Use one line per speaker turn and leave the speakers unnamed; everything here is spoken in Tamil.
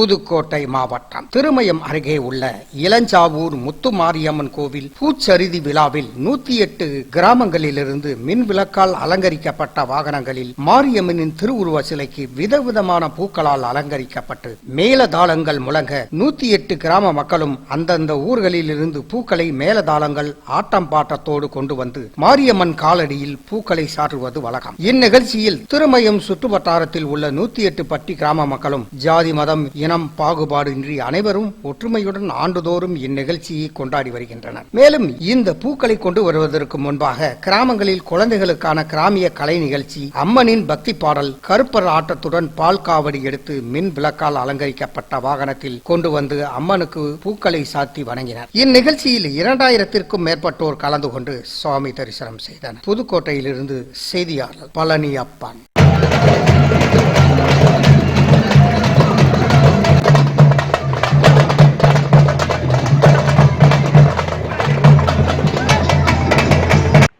புதுக்கோட்டை மாவட்டம் திருமயம் அருகே உள்ள இளஞ்சாவூர் முத்துமாரியம்மன் கோவில் பூச்சரிதி விழாவில் நூத்தி எட்டு கிராமங்களிலிருந்து மின் விளக்கால் அலங்கரிக்கப்பட்ட வாகனங்களில் மாரியம்மனின் திருவுருவ சிலைக்கு விதவிதமான பூக்களால் அலங்கரிக்கப்பட்டு மேலதாளங்கள் முழங்க நூத்தி எட்டு கிராம மக்களும் அந்தந்த ஊர்களில் இருந்து பூக்களை மேலதாளங்கள் ஆட்டம் பாட்டத்தோடு கொண்டு வந்து மாரியம்மன் காலடியில் பூக்களை சாற்றுவது வழக்கம். இந்நிகழ்ச்சியில் திருமயம் சுற்றுவட்டாரத்தில் உள்ள நூத்தி எட்டு பட்டி கிராம மக்களும் ஜாதி மதம் இனம் பாகுபாடின்றி அனைவரும் ஒற்றுமையுடன் ஆண்டுதோறும் இந்நிகழ்ச்சியை கொண்டாடி வருகின்றனர். மேலும் இந்த பூக்களை கொண்டு வருவதற்கு முன்பாக கிராமங்களில் குழந்தைகளுக்கான கிராமிய கலை நிகழ்ச்சி அம்மனின் பக்தி பாடல் கருப்பர் ஆட்டத்துடன் பால் காவடி எடுத்து மின் விளக்கால் அலங்கரிக்கப்பட்ட வாகனத்தில் கொண்டு வந்து அம்மனுக்கு பூக்களை சாத்தி வணங்கினர். இந்நிகழ்ச்சியில் இரண்டாயிரத்திற்கும் மேற்பட்டோர் கலந்து கொண்டு சுவாமி தரிசனம் செய்தனர். புதுக்கோட்டையிலிருந்து செய்தியாளர் Palani Appan